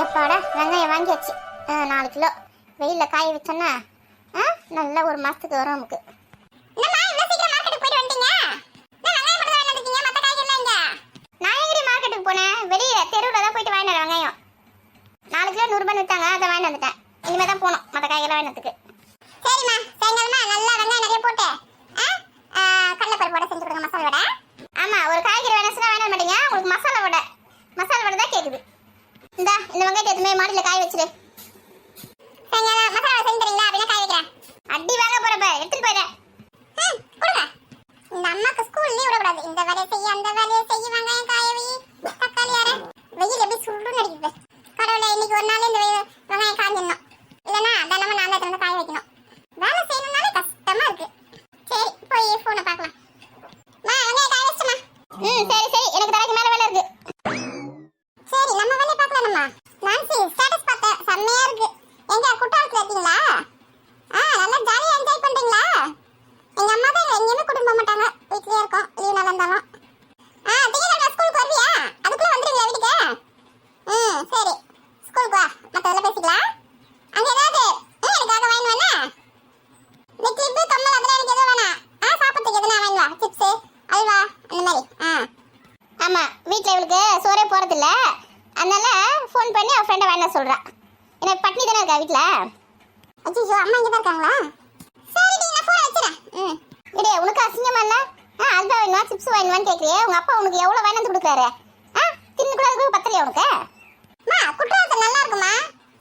எப்பாடா வெங்காயம் வாங்கியாச்சு ஆ, நாலு கிலோ. வெயிலில் காய வச்சோன்னா ஆ, நல்ல ஒரு மாதத்துக்கு வரும் நமக்கு. நான் எங்கடி மார்க்கெட்டுக்கு போனேன்? வெளியில தெருவில் தான் போயிட்டு வாங்கினேன் வெங்காயம். நாலு கிலோ நூறுபா வித்தாங்க அதை வாங்கி வந்துட்டேன். இனிமே தான் போகணும் மற்ற காய்கறி வாங்கினதுக்கு சரிம்மா சாயங்காலமா நல்லா வெங்காயம் நிறைய போட்டு கடலைப்பருப்பு வடை செஞ்சு கொடுங்க மசாலா வடை. ஆமாம் ஒரு காய்கறி வேணும் சொன்னா வேணாம் மாட்டீங்க உங்களுக்கு மசாலா வடை. மசாலா வடை தான் கேக்குது. இந்த இந்த வெங்காயத்தை எதுவுமே மாடியில் காய வச்சிரு. சாயங்காலம் மசாலா செஞ்சு தரீங்களா? அப்படின்னா காய வைக்கிறேன். அடி வாங்க போறப்ப எடுத்துட்டு போயிடுறேன் கொடுங்க. இந்த அம்மாக்கு ஸ்கூல் லீவ் விடக்கூடாது. இந்த வேலையை செய்ய அந்த வேலையை செய்ய வெங்காயம் காய வை. தக்காளி அரை. வெயில் எப்படி சுருன்னு அடிக்குது. கடவுளை இன்னைக்கு ஒரு நாள் இந்த வெயில் வெங்காயம் காஞ்சிடணும் இல்லைன்னா தினமும் நான் தான் திறந்து காய வைக்கணும் வேலை செய்யணும்னாலே கஷ்டமா இருக்கு சரி போய் ஃபோனை பார்க்கலாம் மா வெங்காயம் காய வச்சுமா ம் சரி சரி எனக்கு தலைக்கு மேல வேலை இருக்கு சரி நம்ம வேலையை பார்க்கலாம்மா நான்சி ஸ்டேட்டஸ் பார்த்தேன் செம்மையா இருக்கு எங்க குற்றாலத்துல இருக்கீங்களா ஆ நல்லா ஜாலியாக என்ஜாய் பண்ணுறீங்களா எங்கள் அம்மா தான் எங்கேயுமே கூட்டிட்டு போக மாட்டாங்க. வீட்லேயே இருக்கோம். லீவ் நல்லா இருந்தாலும் ஆ திங்கக்கிழமை ஸ்கூலுக்கு வருவியா? அதுக்குள்ளே வந்துடுங்களா வீட்டுக்கு? ம் சரி. ஸ்கூலுக்கு வா. மற்றதெல்லாம் பேசிக்கலாம். அங்கே ஏதாவது? ம், எனக்காக வாங்கி வேணா இந்த கிளிப்பு கம்மல் அதெல்லாம் எனக்கு எதுவும் வேணாம். ஆ சாப்பிட்றதுக்கு எதுனா வாங்கி வா. சிப்ஸு அல்வா அந்த மாதிரி. ஆ. ஆமாம் வீட்டில் இவளுக்கு சோறே போகிறதில்ல இல்ல அதனால ஃபோன் பண்ணி அவள் ஃப்ரெண்டை வேணா சொல்கிறா எனக்கு பட்னி தானே இருக்கா வீட்டில் அச்சோ அம்மா இங்க தான் இருக்காங்களா? சரி நான் ஃபோன் வச்சிரேன் ம். இடே உனக்கு அசிங்கமா இல்ல? ஆ அல்வா வேணுமா சிப்ஸ் வேணுமான்னு கேக்குறியே. உங்க அப்பா உனக்கு எவ்வளவு வேணும் கொடுக்குறாரு? ஆ தின்னு கூட அதுக்கு பத்தலையா உனக்கு? அம்மா குற்றாலத்துல நல்லா இருக்குமா?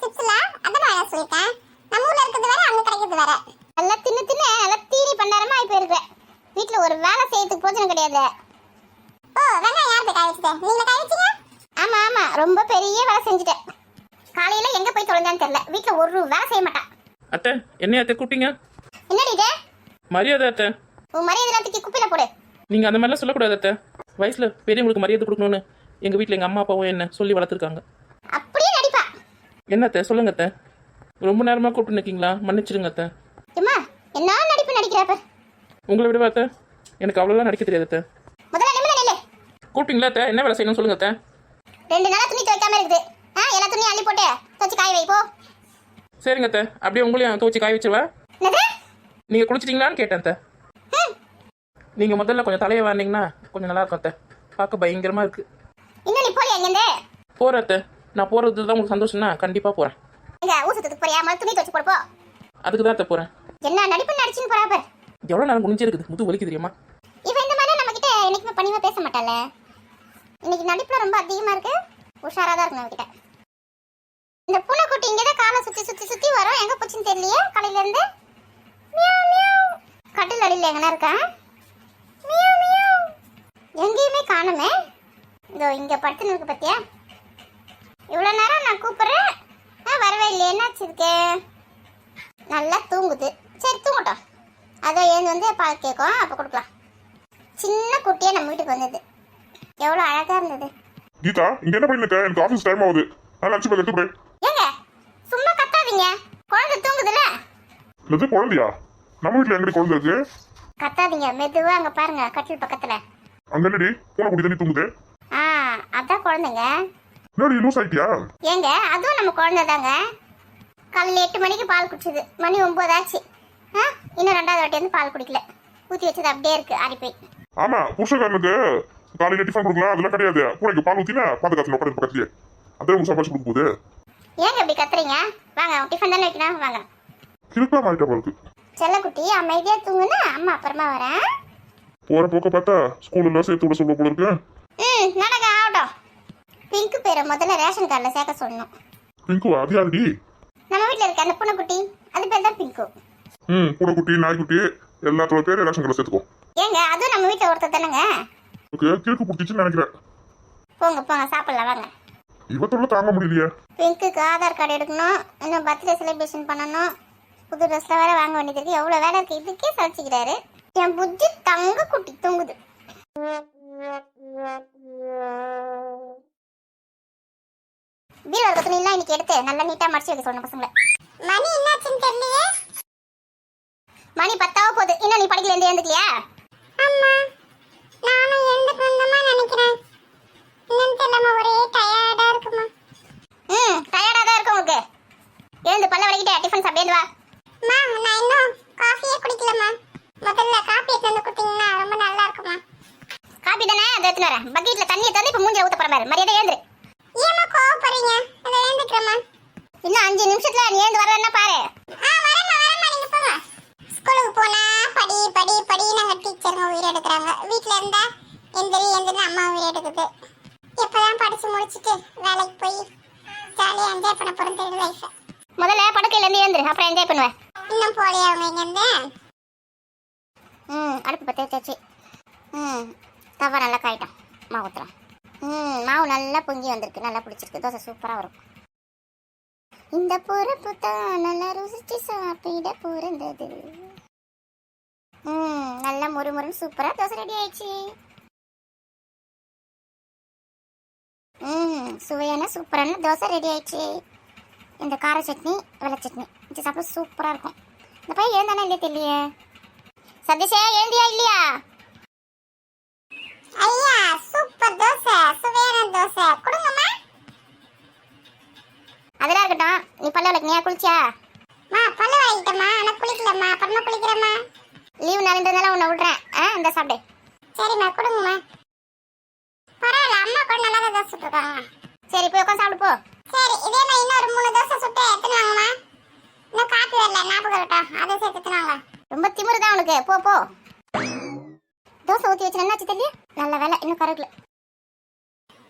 சிப்ஸ்ல அதான் நான் சொல்லிட்டேன் நம்ம ஊர்ல இருக்கிறது வேற அங்க கிடைக்கிறது வேற. நல்லா தின்னு தின்னு நல்லா தீனி பண்ணாரமா ஆகி போயிருக்கு. வீட்ல ஒரு வேலை செய்யறதுக்கு போச்சனும் கிடையாது. ஓ வெங்காயம் யார் போய் காய வச்சது நீங்க காய வச்சீங்க? ஆமா ஆமா. ரொம்ப பெரிய வேலை செஞ்சுட்டேன். காலையில எங்க போய் தொலைஞ்சான்னு தெரியல. வீட்ல ஒரு வேலை செய்ய மாட்டான் அத்தை என்னைய அத்தை கூப்பிட்டீங்க? என்னடி இது? மரியாதை அத்தை. உன் மரியாதை தூக்கி குப்பையில போடு. நீங்கள் அந்த மாதிரிலாம் சொல்லக்கூடாது அத்தை. வயசில் பெரியவங்களுக்கு மரியாதை கொடுக்கணும்னு எங்கள் வீட்டில் எங்கள் அம்மா அப்பாவும் என்ன சொல்லி வளர்த்துருக்காங்க. அப்படியே நடிப்பா. என்ன அத்தை சொல்லுங்க அத்தை. ரொம்ப நேரமாக கூப்பிட்டு நிற்கீங்களா மன்னிச்சிடுங்க அத்தை. ஏம்மா என்ன நடிப்பு நடிக்கிறப்ப உங்களை விடவா அத்தை? எனக்கு அவ்வளோலாம் நடிக்க தெரியாது அத்தை. முதல்ல நிமிட நில்லு. கூப்பிட்டீங்களா அத்தை? என்ன வேலை செய்யணும்னு சொல்லுங்க அத்தை. ரெண்டு நாளா துணி துவைக்காம இருக்குது. ஆ எல்லா துணியும் அள்ளி போட்டு துவச்சு காய வை போ. சரிங்க அத்தை. அப்படியே உங்களையும் துவச்சி காய வச்சிருவா? நீங்கள் குளிச்சிட்டிங்களான்னு கேட்டேன் அத்தை. ம், நீங்கள் முதல்ல கொஞ்சம் தலையை வாரினீங்கன்னா கொஞ்சம் நல்லா இருக்கும் அத்தை. பார்க்க போலியா இங்கேருந்து? போகிறேன் அத்தை. நான் போகிறது தான் உங்களுக்கு சந்தோஷம்னா கண்டிப்பாக போகிறேன் எங்க ஊசத்துக்கு போறியா? முதல்ல துணி துவச்சு போடு போ அதுக்கு தான் அத்தை என்ன நடிப்பு நடிச்சுன்னு போறா பாரு. எவ்வளோ நேரம் முடிஞ்சே இருக்குது முது வலிக்கு தெரியுமா? இவ இந்த மாதிரி நம்ம கிட்ட என்னைக்குமே பணிவா பேச மாட்டாள. இன்னைக்கு நடிப்புல ரொம்ப அதிகமா இருக்கு. உஷாரா தான் இருக்கணும் கிட்ட இந்த பூனைக்குட்டி இங்கதான் காலை சுற்றி சுற்றி சுற்றி வரும். எங்கே போச்சுன்னு தெரியலையே? காலையிலேருந்து? கட்டில் அடியில் எங்கன்னா இருக்கா? எங்கேயுமே காணுமே. இதோ இங்கே படுத்துன்னு இருக்கு பார்த்தியா இவ்வளோ நேரம் நான் கூப்பிட்றேன். ஆ வரவே இல்லையே. என்னாச்சு இதுக்கு? நல்லா தூங்குது. சரி தூங்கட்டும். அதை ஏன் வந்து பால் கேட்கும். அப்போ கொடுக்கலாம். சின்ன குட்டியாக நம்ம வீட்டுக்கு வந்தது. எவ்வளோ அழகாக இருந்தது. கீதா இங்கே என்ன பண்ணிட்டு எனக்கு ஆஃபீஸ் டைம் ஆகுது. நான் லட்சுமி எடுத்து போய். குழந்தை தூங்குதுல இது குழந்தையா? நம்ம வீட்ல எங்கடி குழந்தை இருக்கு? கத்தாதீங்க மெதுவா அங்க பாருங்க கட்டில் பக்கத்துல. அங்க என்னடி? பூனை குடி தண்ணி தூங்குது. ஆ அதான் குழந்தைங்க. என்னடி லூஸ் ஆயிட்டியா? ஏங்க அதுவும் நம்ம குழந்தை தாங்க. காலையில் எட்டு மணிக்கு பால் குடிச்சது. மணி ஒன்பது ஆச்சு. ஆ இன்னும் ரெண்டாவது வாட்டி வந்து பால் குடிக்கல. ஊற்றி வச்சது அப்படியே இருக்கு ஆறி போய். ஆமா புருஷக்காரனுக்கு காலையில டிஃபன் கொடுக்கலாம் அதெல்லாம் கிடையாது. பூனைக்கு பால் ஊத்தினா காசு உட்காந்து பக்கத்துலயே. அதான் உங்களுக்கு சம்பாதிச்சு கொடுக்க போகுது. ஏங்க இப்படி கத்துறீங்க? வாங்க டிஃபன் தானே வைக்கணும்? வாங்க. கிறுக்கா போலுக்கு செல்லக்குட்டி அமைதியா தூங்குனா அம்மா அப்புறமா வரேன். போற போக்க பார்த்தா ஸ்கூல்ல சேர்த்து விட சொல்ல போல இருக்கு. ம் நடக்க ஆகட்டும். பிங்க் பேரை முதல்ல ரேஷன் கார்டில் சேர்க்க சொல்லணும். பிங்கு அது யாருடி? நம்ம வீட்டில் இருக்க அந்த பூனைக்குட்டி. அது பேர் தான் பிங்கு ம் பூனைக்குட்டி நாய்க்குட்டி எல்லாத்தோட பேர் ரேஷன் கடை சேர்த்துக்கோ. ஏங்க அதுவும் நம்ம வீட்டில் ஒருத்தர் தானேங்க? ஓகே கிறுக்கு பிடிச்சிச்சுன்னு நினைக்கிறேன். போங்க போங்க சாப்பிடலாம் வாங்க. இவத்தோட தாங்க முடியலையே. பிங்க்குக்கு ஆதார் கார்டு எடுக்கணும் இன்னும் பர்த்டே செலிப்ரேஷன் பண்ணணும். புது ட்ரெஸ்ல வேற வாங்க வேண்டியது இருக்கு. எவ்வளவு வேலை இருக்கு? இதுக்கே சலிச்சுக்கிறாரு. என் புத்தி தங்க குட்டி தூங்குது. பீரோ துணி எல்லாம் இன்னைக்கு எடுத்து நல்லா நீட்டா மடிச்சு வைக்க சொல்லணும் பசங்களை. மணி என்னாச்சுன்னு தெரியலையே. மணி பத்தாவது போகுது. இன்னும் நீ படிக்கல இருந்து எழுந்துக்கலையா அம்மா நானும் எழுந்துக்கணுமா நினைக்கிறேன் என்னன்னு தெரியலமா ஒரே டயர்டா இருக்குமா ம் அப்படியே வா மா நான் இன்னும் காஃபியே குடிக்கலம்மா முதல்ல காஃபி எடுத்து வந்து கொடுத்தீங்கன்னா ரொம்ப நல்லா இருக்குமா வரேன் பக்கெட்ல தண்ணியை தந்து இப்ப மூஞ்சில ஊத்த போற மாதிரி மரியாதை ஏந்திரு. ஏமா கோவப்படுறீங்க? அதை ஏந்துக்கிறேம்மா. இன்னும் அஞ்சு நிமிஷத்துல நீ ஏந்து வரலன்னா பாரு. ஸ்கூலுக்கு போனா படி படி படி நாங்க டீச்சருங்க உயிர் எடுக்கிறாங்க. வீட்ல இருந்தா எந்திரி எந்திரி அம்மா உயிர் எடுக்குது. எப்பதான் படிச்சு முடிச்சிட்டு வேலைக்கு போய் ஜாலியா என்ஜாய் பண்ண போறேன் தெரியும் லைஃப் முதல்ல படுக்கையில இருந்து ஏந்திரு அப்புறம் என்ஜாய் பண்ணுவேன் இன்னும் போலியா அவங்க இங்க இருந்து ம் அடுப்பு பற்ற வச்சாச்சு. ம். தவா நல்லா காயிட்டோம். மாவு ஊற்றுறோம் ம் மாவு நல்லா பொங்கி வந்திருக்கு. நல்லா பிடிச்சிருக்கு. தோசை சூப்பராக வரும். இந்த பொறுப்பு தான். நல்லா ருசிச்சு சாப்பிட பிறந்தது ம் நல்லா மொறு முறுன்னு சூப்பராக தோசை ரெடி ஆயிடுச்சு. ம் சுவையான சூப்பரான தோசை ரெடி ஆயிடுச்சு. இந்த கார சட்னி வெள்ளை சட்னி. இது சாப்பிட சூப்பராக இருக்கும். இந்த பையன் ஏந்தானே இல்லையா தெரியலையே? சதீஷே ஏந்தியா இல்லையா? ஐயா சூப்பர் தோசை சுவையான தோசை. கொடுங்கம்மா. அதெல்லாம் இருக்கட்டும். நீ பல்ல விளக்குனியா குளிச்சியா? மா பல்ல வாங்கிட்டம்மா ஆனா குளிக்கலம்மா. அப்புறமா குளிக்கிறேம்மா. லீவ் நாளுன்றதுனால உன்னை விடுறேன். ஆ இந்த சாப்பிடு. சரிம்மா கொடுங்கம்மா. பரவாயில்ல அம்மா கூட நல்லா தான் தோசை சுட்டுருக்காங்க. சரி போய் உட்காந்து சாப்பிடு போ. சரி இதே மாதிரி இன்னொரு மூணு தோசை சுட்டு எத்தனை வாங்கம்மா. இன்னும் காப்பி வரல ஞாபகம் இருக்கட்டும். அதை சேர்த்து எத்தனை வாங்க. ரொம்ப திமிரு தான் உனக்கு. போ போ. தோசை ஊற்றி வச்சு என்னாச்சு தெரியல நல்ல வேலை. இன்னும் கருகல.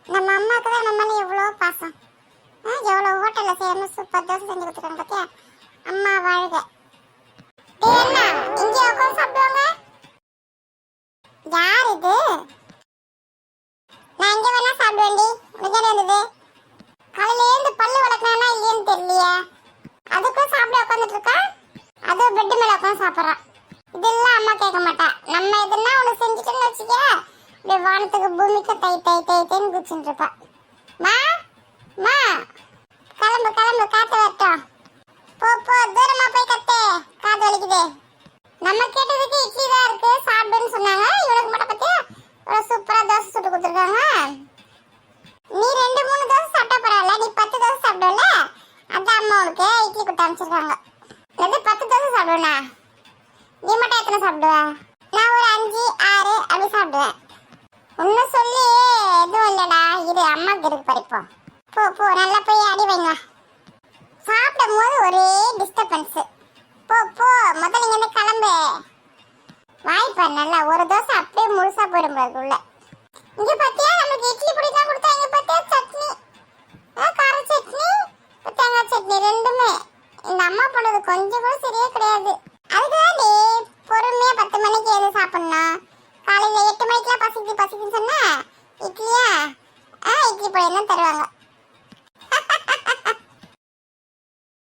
நம்ம அம்மாவுக்கு தான் நம்ம எவ்வளோ பாசம். ஆ, எவ்வளோ ஹோட்டலில் செய்யாம சூப்பர் தோசை செஞ்சு கொடுத்துருக்காங்க பார்த்தியா அம்மா வாழ்க. டேய் இங்கே உட்காந்து சாப்பிடுவாங்க? யார் இது? நான் இங்கே வேணா சாப்பிடுவேன்டி. உனக்கு என்ன வந்தது காலையிலேருந்து பல்லு வளர்க்கணா இல்லையான்னு தெரியலையே. அதுக்கும் சாப்பிட உட்காந்துட்டு இருக்கா? அதுவும் பெட் மேல உட்காந்து சாப்பிட்றான் இதெல்லாம் அம்மா கேட்க மாட்டா. நம்ம எதுனா உனக்கு செஞ்சுட்டோன்னு வச்சுக்க இப்படி வானத்துக்கு பூமிக்கு தை தை தை தைன்னு குச்சின்னு இருப்பா மா மா கிளம்பு கிளம்பு காத்து வரட்டும். போ போ தூரமா போய் கத்து. காது வலிக்குது. நம்ம கேட்டதுக்கு இட்லி தான் இருக்கு சாப்பிடுன்னு சொன்னாங்க. இவனுக்கு மட்டும் பத்தியா இவ்வளவு சூப்பரா தோசை சுட்டு கொடுத்துருக்காங்க. நீ ரெண்டு மூணு தோசை சாப்பிட்டா பரவாயில்ல நீ பத்து தோசை சாப்பிடுவல அதான் அம்மா உனக்கு இட்லி கொடுத்து அனுப்பிச்சிருக்காங்க. எது பத்து தோசை சாப்பிடுவேண்ணா நீ மட்டும் எத்தனை சாப்பிடுவ? நான் ஒரு அஞ்சு ஆறு அப்படி சாப்பிடுவேன். உன்னை சொல்லி எதுவும் இல்லடா. இது அம்மாக்கு இருக்கு பறிப்போம் போ போ நல்லா போய் அடி வைங்க. சாப்பிடும் போது ஒரே டிஸ்டர்பன்ஸ் போ போ முதல்ல இங்க கிளம்பு. வாய்ப்பார் நல்லா. ஒரு தோசை அப்படியே முழுசா போயிடும் போல உள்ள. இங்க பாத்தியா? நமக்கு இட்லி பொடி தான் கொடுத்தா இங்க பாத்தியா? சட்னி. ஆ, கார சட்னி தேங்காய் சட்னி ரெண்டுமே. இந்த அம்மா பண்ணது கொஞ்சம் கூட சரியே கிடையாது. அதுக்குதாண்டி பொறுமையா பத்து மணிக்கு எது சாப்பிடணும்? காலையில் எட்டு மணிக்கெலாம் பசிக்குது பசிக்குதுன்னு சொன்னால் இட்லியா? ஆ இட்லி பொடி தருவாங்க.